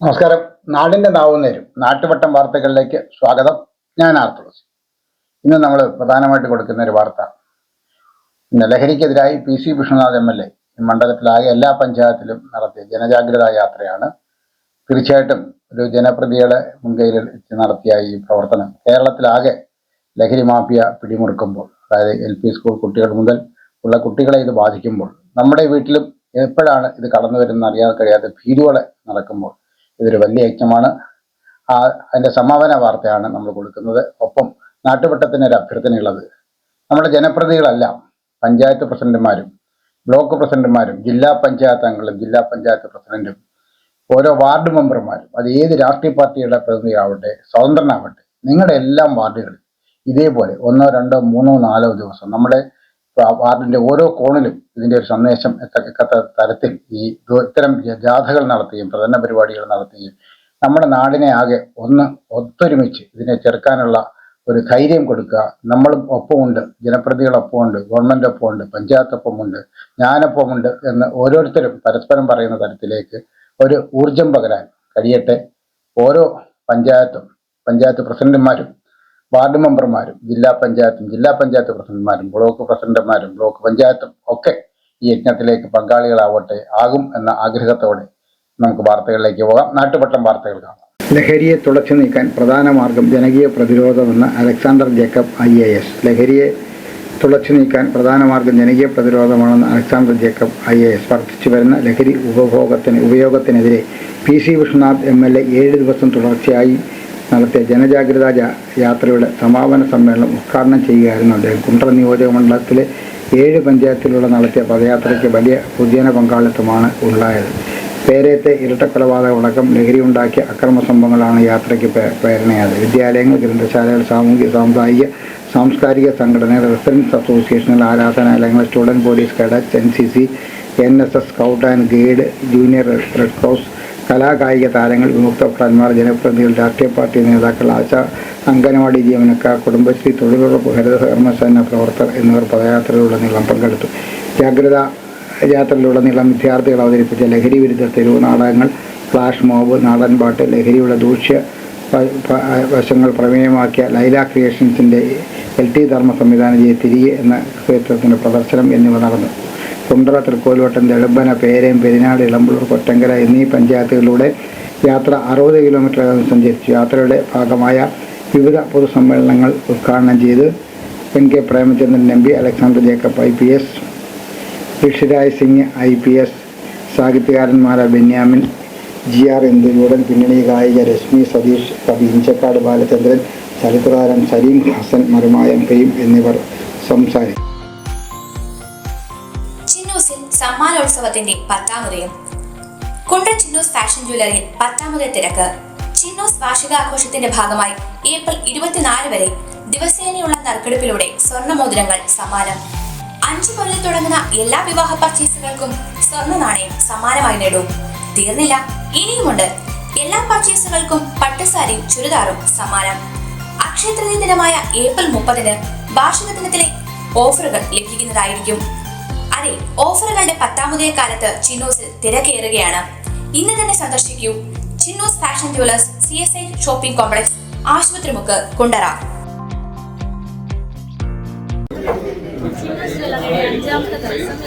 നമസ്കാരം. നാടിന്റെ നാവുന്നേരും നാട്ടുവട്ടം വാർത്തകളിലേക്ക് സ്വാഗതം. ഞാൻ ആർത്തുളസി ഇന്ന് നമ്മൾ പ്രധാനമായിട്ട് കൊടുക്കുന്ന ഒരു വാർത്ത. ഇന്ന് ലഹരിക്കെതിരായി P C Vishnunath M L A മണ്ഡലത്തിലാകെ എല്ലാ പഞ്ചായത്തിലും നടത്തിയ ജനജാഗ്രതാ യാത്രയാണ്. തീർച്ചയായിട്ടും ഒരു ജനപ്രതിയുടെ മുൻകൈയിൽ നടത്തിയ ഈ പ്രവർത്തനം കേരളത്തിലാകെ ലഹരി മാഫിയ പിടിമുറുക്കുമ്പോൾ അതായത് എൽ പി സ്കൂൾ കുട്ടികൾ മുതൽ ഉള്ള കുട്ടികളെ ഇത് ബാധിക്കുമ്പോൾ നമ്മുടെ വീട്ടിലും എപ്പോഴാണ് ഇത് കടന്നു വരുന്നത് അറിയാൻ കഴിയാത്ത ഭീതിയോടെ നടക്കുമ്പോൾ ഇതൊരു വലിയ യജ്ഞമാണ്. ആ അതിന്റെ സമാപന വാർത്തയാണ് നമ്മൾ കൊടുക്കുന്നത്. ഒപ്പം നാട്ടുവട്ടത്തിന് ഒരു അഭ്യർത്ഥനയുള്ളത്. നമ്മുടെ ജനപ്രതിനിധികളെല്ലാം പഞ്ചായത്ത് പ്രസിഡന്റുമാരും ബ്ലോക്ക് പ്രസിഡന്റുമാരും ജില്ലാ പഞ്ചായത്ത് അംഗങ്ങളും ജില്ലാ പഞ്ചായത്ത് പ്രസിഡന്റും ഓരോ വാർഡ് മെമ്പർമാരും അത് ഏത് രാഷ്ട്രീയ പാർട്ടിയുടെ പ്രതിനിധിയാവട്ടെ സ്വതന്ത്രനാവട്ടെ നിങ്ങളുടെ എല്ലാം വാർഡുകളിൽ ഇതേപോലെ ഒന്നോ രണ്ടോ മൂന്നോ നാലോ ദിവസം നമ്മുടെ വാർഡിന്റെ ഓരോ കോണിലും ഇതിന്റെ ഒരു സന്ദേശം എത്തക്കത്ത തരത്തിൽ ഈ ഇത്തരം ജാഥകൾ നടത്തുകയും പ്രചരണ പരിപാടികൾ നടത്തുകയും നമ്മുടെ നാടിനെ ആകെ ഒന്ന് ഒത്തൊരുമിച്ച് ഇതിനെ ചെറുക്കാനുള്ള ഒരു ധൈര്യം കൊടുക്കുക. നമ്മളും ഒപ്പമുണ്ട് ജനപ്രതികളൊപ്പമുണ്ട് ഗവൺമെന്റ് ഒപ്പമുണ്ട് പഞ്ചായത്ത് ഒപ്പമുണ്ട് ഞാനൊപ്പമുണ്ട് എന്ന് ഓരോരുത്തരും പരസ്പരം പറയുന്ന തരത്തിലേക്ക് ഒരു ഊർജം പകരാൻ കഴിയട്ടെ. ഓരോ പഞ്ചായത്തും പഞ്ചായത്ത് പ്രസിഡന്റുമാരും വാർഡ് മെമ്പർമാരും ജില്ലാ പഞ്ചായത്തും ജില്ലാ പഞ്ചായത്ത് പ്രസിഡന്റുമാരും ബ്ലോക്ക് പ്രസിഡന്റുമാരും ബ്ലോക്ക് പഞ്ചായത്തും ഒക്കെ ഈ യജ്ഞത്തിലേക്ക് പങ്കാളികളാവട്ടെ ആകും എന്ന ആഗ്രഹത്തോടെ നമുക്ക് വാർത്തകളിലേക്ക് പോകാം. നാട്ടുപട്ടം വാർത്തകൾ കാണാം. ലഹരിയെ തുടച്ചു നീക്കാൻ പ്രധാന മാർഗം ജനകീയ പ്രതിരോധമെന്ന് Alexander Jacob I A S. ലഹരിയെ തുളച്ചു നീക്കാൻ പ്രധാന മാർഗം ജനകീയ പ്രതിരോധമാണെന്ന് Alexander Jacob I A S. വർദ്ധിച്ചു വരുന്ന ലഹരി ഉപഭോഗത്തിന് ഉപയോഗത്തിനെതിരെ P C Vishnunath M L A ഏഴ് ദിവസം തുടർച്ചയായി നടത്തിയ ജനജാഗ്രതാ യാത്രയുടെ സമാപന സമ്മേളനം ഉദ്ഘാടനം ചെയ്യുകയായിരുന്നു അദ്ദേഹം. കുണ്ടറ നിയോജക മണ്ഡലത്തിലെ ഏഴ് പഞ്ചായത്തിലൂടെ നടത്തിയ പദയാത്രയ്ക്ക് വലിയ പൊതുജന പങ്കാളിത്തമാണ് ഉണ്ടായത്. പേരയത്തെ ലഹരി ഉണ്ടാക്കിയ അക്രമ സംഭവങ്ങളാണ് യാത്രയ്ക്ക് പ്രേ- പ്രേരണയായത്. വിദ്യാലയങ്ങൾ ഗ്രന്ഥശാലകൾ സാമൂഹിക സാമുദായിക സാംസ്കാരിക സംഘടനകൾ റെസിഡൻസ് അസോസിയേഷനുകൾ ആരാധനാലയങ്ങൾ student police cadet N C C N S S scout and guide junior red cross കലാകായിക താരങ്ങൾ വിമുക്തഭടന്മാർ ജനപ്രതിനിധികൾ രാഷ്ട്രീയ പാർട്ടി നേതാക്കൾ ആശ അംഗനവാടി ജീവനക്കാർ കുടുംബശ്രീ തൊഴിലുറപ്പ് ഹരിത കർമ്മസേന പ്രവർത്തകർ എന്നിവർ പദയാത്രയിലുടനീളം പങ്കെടുത്തു. ജാഗ്രത യാത്രയിലുടനീളം വിദ്യാർത്ഥികൾ അവതരിപ്പിച്ച ലഹരി വിരുദ്ധ തെരുവ് നാടകങ്ങൾ ഫ്ലാഷ് മോബ് നാടൻപാട്ട് ലഹരിയുടെ ദൂഷ്യ വശങ്ങൾ പ്രമേയമാക്കിയ ലൈല ക്രിയേഷൻസിന്റെ എൽ ടി ധർമ്മ സംവിധാനം ചെയ്ത് തിരികെ എന്ന ക്ഷേത്രത്തിന്റെ പ്രദർശനം എന്നിവ നടന്നു. കുണ്ട്ര തൃക്കോൽവട്ടം തെളുമ്പന പേരയം പെരിനാട് ഇളമ്പുള്ളൂർ കൊറ്റങ്കര എന്നീ പഞ്ചായത്തുകളിലൂടെ യാത്ര അറുപത് കിലോമീറ്റർ സഞ്ചരിച്ചു. യാത്രയുടെ ഭാഗമായ വിവിധ പൊതുസമ്മേളനങ്ങൾ ഉദ്ഘാടനം ചെയ്ത് N K Premachandran M P Alexander Jacob I P S Rishiraj Singh I P S സാഹിത്യകാരന്മാരായ Benyamin G R ഇന്ദുലൂടൻ പിന്നണി ഗായിക രശ്മി സതീഷ് കവി ഇഞ്ചക്കാട് ബാലചന്ദ്രൻ ചരിത്രകാരൻ സലീം ഹസൻ മരുമായ എം പിയും എന്നിവർ ചിന്നൂസിൽ സമ്മാനോത്സവത്തിന്റെ പത്താമതയും കുണ്ടൻ ചിന്നൂസ് ഫാഷൻ ജ്വല്ലറിയിൽ പത്താമത് തിരക്ക്. ചിന്നൂസ് വാർഷികാഘോഷത്തിന്റെ ഭാഗമായി ഏപ്രിൽ ഇരുപത്തിനാല് വരെ ദിവസേനയുള്ള നറുക്കെടുപ്പിലൂടെ സ്വർണമോതിരങ്ങൾ സമ്മാനം. അഞ്ചു മുതൽ തുടങ്ങുന്ന എല്ലാ വിവാഹ പർച്ചേസുകൾക്കും സ്വർണ നാണയം സമ്മാനമായി നേടും. തീർന്നില്ല ഇനിയുമുണ്ട്. എല്ലാ പർച്ചേസുകൾക്കും പട്ടുസാരിയും ചുരിദാറും സമ്മാനം. അക്ഷയതൃതീയ ദിനമായ ഏപ്രിൽ മുപ്പതിന് വാർഷിക ദിനത്തിലെ ഓഫറുകൾ ലഭിക്കുന്നതായിരിക്കും. അതെ ഓഫറുകളുടെ പത്താമതേ കാലത്ത് ചിന്നൂസിൽ തിരക്കേറുകയാണ്. ഇന്ന് തന്നെ സന്ദർശിക്കൂ. Chinnu's fashion jewellers C S I shopping complex ആശുപത്രി മുക്ക് അഞ്ചാമത്തെ ദിവസം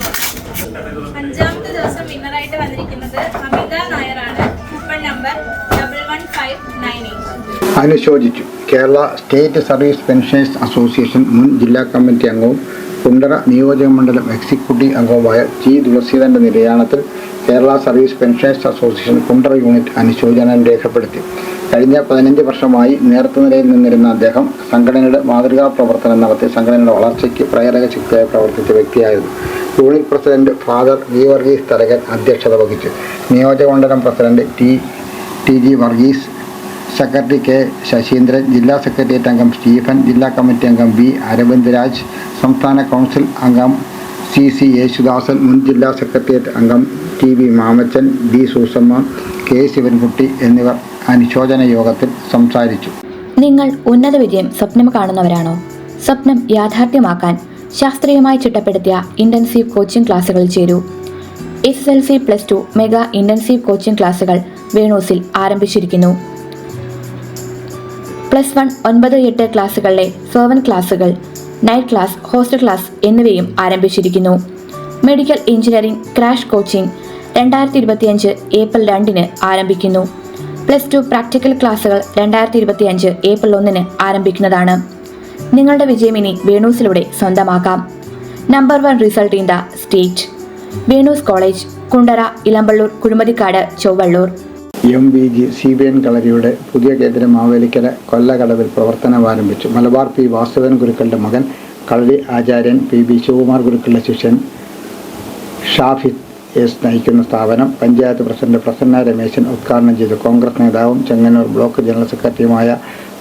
നോക്കാം. അഞ്ചാമത്തെ ദിവസം വിന്നറായിട്ട് വന്നിരിക്കുന്നത് അമിത നായരാണ്. അനുശോചിച്ചു. Kerala state service pensions association മുൻ ജില്ലാ കമ്മിറ്റി അംഗവും കുണ്ടറ നിയോജക മണ്ഡലം എക്സിക്യൂട്ടീവ് അംഗവുമായ ജി തുളസീധരന്റെ നിര്യാണത്തിൽ Kerala service pensioners association Kundara unit അനുശോചനം രേഖപ്പെടുത്തി. കഴിഞ്ഞ പതിനഞ്ച് വർഷമായി നേതൃനിരയിൽ നിന്നിരുന്ന അദ്ദേഹം സംഘടനയുടെ മാതൃകാ പ്രവർത്തനം നടത്തി സംഘടനയുടെ വളർച്ചയ്ക്ക് പ്രേരക ശക്തിയായി പ്രവർത്തിച്ച വ്യക്തിയായിരുന്നു. Unit president father V Varghese Tharakan അധ്യക്ഷത വഹിച്ചു. നിയോജകമണ്ഡലം president T T G Varghese secretary K Sasheendran ജില്ലാ സെക്രട്ടേറിയറ്റ് അംഗം സ്റ്റീഫൻ ജില്ലാ കമ്മിറ്റി അംഗം വി അരവിന്ദ് രാജ് സംസ്ഥാന കൗൺസിൽ അംഗം സി സി യേശുദാസൻ മുൻ ജില്ലാ സെക്രട്ടേറിയറ്റ് അംഗം T V Mamachan B Susamma K Sivankutty എന്നിവർ അനുശോചന യോഗത്തിൽ സംസാരിച്ചു. നിങ്ങൾ ഉന്നത വിജയം സ്വപ്നം കാണുന്നവരാണോ? സ്വപ്നം യാഥാർത്ഥ്യമാക്കാൻ ശാസ്ത്രീയമായി ചിട്ടപ്പെടുത്തിയ ഇന്റൻസീവ് കോച്ചിംഗ് ക്ലാസുകൾ ചേരൂ. S S L C plus two mega intensive coaching ക്ലാസുകൾ വേണൂസിൽ ആരംഭിച്ചിരിക്കുന്നു. പ്ലസ് വൺ ഒൻപത് എട്ട് ക്ലാസ്സുകളിലെ സെവൻ ക്ലാസ്സുകൾ നൈറ്റ് ക്ലാസ് ഹോസ്റ്റൽ ക്ലാസ് എന്നിവയും ആരംഭിച്ചിരിക്കുന്നു. മെഡിക്കൽ എഞ്ചിനീയറിംഗ് ക്രാഷ് കോച്ചിംഗ് രണ്ടായിരത്തി ഇരുപത്തിയഞ്ച് ഏപ്രിൽ രണ്ടിന് ആരംഭിക്കുന്നു. പ്ലസ് ടു പ്രാക്ടിക്കൽ ക്ലാസ്സുകൾ രണ്ടായിരത്തി ഇരുപത്തിയഞ്ച് ഏപ്രിൽ ഒന്നിന് ആരംഭിക്കുന്നതാണ്. നിങ്ങളുടെ വിജയം ഇനി വേണൂസിലൂടെ സ്വന്തമാക്കാം. Number one result in the state. Venu's college Kundara Elampalloor Kuzhumathikkad Chowalloor. M V G C B N കളരിയുടെ പുതിയ കേന്ദ്രം മാവേലിക്കര കൊല്ലകടവിൽ പ്രവർത്തനം ആരംഭിച്ചു. മലബാർ പി വാസുദേവൻ ഗുരുക്കളുടെ മകൻ കളരി ആചാര്യൻ പി ബി ശിവകുമാർ ഗുരുക്കളുടെ ശിഷ്യൻ ഷാഫിദ് എസ് നയിക്കുന്ന സ്ഥാപനം പഞ്ചായത്ത് പ്രസിഡന്റ് പ്രസന്ന രമേശൻ ഉദ്ഘാടനം ചെയ്തു. കോൺഗ്രസ് നേതാവും ചെങ്ങന്നൂർ ബ്ലോക്ക് ജനറൽ സെക്രട്ടറിയുമായ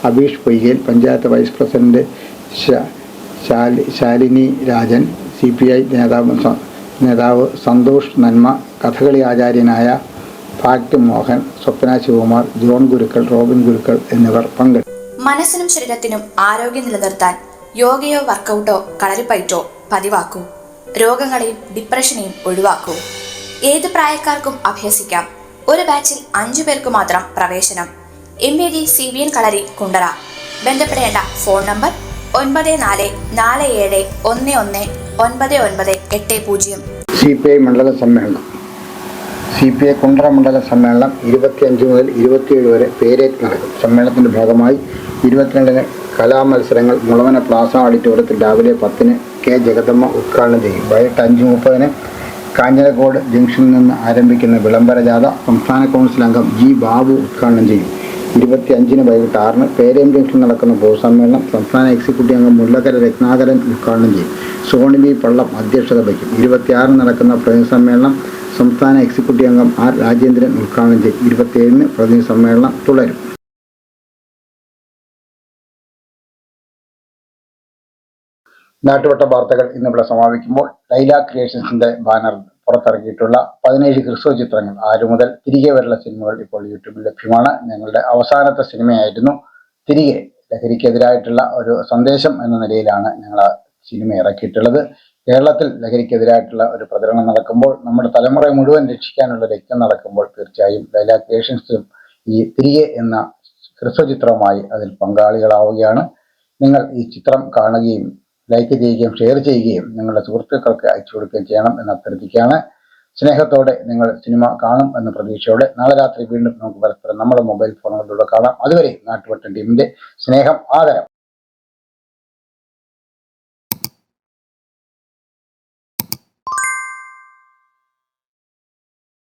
Abeesh Poyyel panchayat vice president Shalini Rajan C P I നേതാവ് നേതാവ് സന്തോഷ് നന്മ കഥകളി ആചാര്യനായ FACT Mohan Swapna Sivakumar John Gurukkal Robin Gurukkal എന്നിവർ പങ്കെടുത്തു മനസ്സിനും ശരീരത്തിനും ആരോഗ്യം നിലനിർത്താൻ യോഗയോ വർക്കൗട്ടോ കളരിപ്പയറ്റോ പതിവാക്കൂ. രോഗങ്ങളെയും ഡിപ്രഷനെയും ഒഴിവാക്കൂ. ഏത് പ്രായക്കാർക്കും അഭ്യസിക്കാം. ഒരു ബാച്ചിൽ അഞ്ചു പേർക്ക് മാത്രം പ്രവേശനം. M A D C B N Kalari Kundara. ബന്ധപ്പെടേണ്ട ഫോൺ നമ്പർ ഒൻപത് നാല് നാല് ഏഴ് ഒന്ന് ഒന്ന് ഒൻപത് ഒൻപത് എട്ട് പൂജ്യം. സി പി ഐ മണ്ഡല സമ്മേളനം. സി പി ഐ കുണ്ടറ മണ്ഡലം സമ്മേളനം ഇരുപത്തിയഞ്ച് മുതൽ ഇരുപത്തിയേഴ് വരെ പേരേറ്റ് നടക്കും. സമ്മേളനത്തിന്റെ ഭാഗമായി ഇരുപത്തിരണ്ടിന് കലാമത്സരങ്ങൾ മുളവന പ്ലാസ ഓഡിറ്റോറിയത്തിൽ രാവിലെ പത്തിന് കെ ജഗദമ്മ ഉദ്ഘാടനം ചെയ്യും. വൈകിട്ട് അഞ്ച് മുപ്പതിന് കാഞ്ഞിരക്കോട് ജംഗ്ഷനിൽ നിന്ന് ആരംഭിക്കുന്ന വിളംബര ജാഥ സംസ്ഥാന കൗൺസിൽ അംഗം ജി ബാബു ഉദ്ഘാടനം ചെയ്യും. ഇരുപത്തി അഞ്ചിന് വൈകിട്ട് ആറിന് പേരേം ജംഗ്ഷനിൽ നടക്കുന്ന പൊതുസമ്മേളനം സംസ്ഥാന എക്സിക്യൂട്ടീവ് അംഗം മുല്ലക്കര രത്നാകരൻ ഉദ്ഘാടനം ചെയ്യും. സോണി ബി പള്ളം അധ്യക്ഷത വഹിക്കും. ഇരുപത്തിയാറിന് നടക്കുന്ന പ്രതിനിധി സമ്മേളനം സംസ്ഥാന എക്സിക്യൂട്ടീവ് അംഗം ആർ രാജേന്ദ്രൻ ഉദ്ഘാടനം ചെയ്യും. ഇരുപത്തിയേഴിന് പ്രതിനിധി സമ്മേളനം തുടരും. നാട്ടുവട്ട വാർത്തകൾ ഇന്നിവിടെ സമാപിക്കുമ്പോൾ ലൈല ക്രിയേഷൻസിന്റെ ബാനറിൽ പുറത്തിറക്കിയിട്ടുള്ള പതിനേഴ് ക്രിസ്തു ചിത്രങ്ങൾ ആരു മുതൽ തിരികെ വരെയുള്ള സിനിമകൾ ഇപ്പോൾ യൂട്യൂബിൽ ലഭ്യമാണ്. ഞങ്ങളുടെ അവസാനത്തെ സിനിമയായിരുന്നു. തിരികെ ലഹരിക്കെതിരായിട്ടുള്ള ഒരു സന്ദേശം എന്ന നിലയിലാണ് ഞങ്ങൾ ആ സിനിമ ഇറക്കിയിട്ടുള്ളത്. കേരളത്തിൽ ലഹരിക്കെതിരായിട്ടുള്ള ഒരു പ്രചരണം നടക്കുമ്പോൾ നമ്മുടെ തലമുറ മുഴുവൻ രക്ഷിക്കാനുള്ള രക്തം നടക്കുമ്പോൾ തീർച്ചയായും ലൈല ക്രിയേഷൻസും ഈ തിരികെ എന്ന ഹ്രസ്വചിത്രവുമായി അതിൽ പങ്കാളികളാവുകയാണ്. നിങ്ങൾ ഈ ചിത്രം കാണുകയും ലൈക്ക് ചെയ്യുകയും ഷെയർ ചെയ്യുകയും നിങ്ങളുടെ സുഹൃത്തുക്കൾക്ക് അയച്ചു കൊടുക്കുകയും ചെയ്യണം എന്ന് അഭ്യർത്ഥിക്കുകയാണ്. സ്നേഹത്തോടെ നിങ്ങൾ സിനിമ കാണും എന്ന പ്രതീക്ഷയോടെ നാളെ രാത്രി വീണ്ടും നമുക്ക് പരസ്പരം നമ്മുടെ മൊബൈൽ ഫോണുകളിലൂടെ കാണാം. അതുവരെ നാട്ടുവട്ടൻ ടീമിന്റെ സ്നേഹം ആദരം.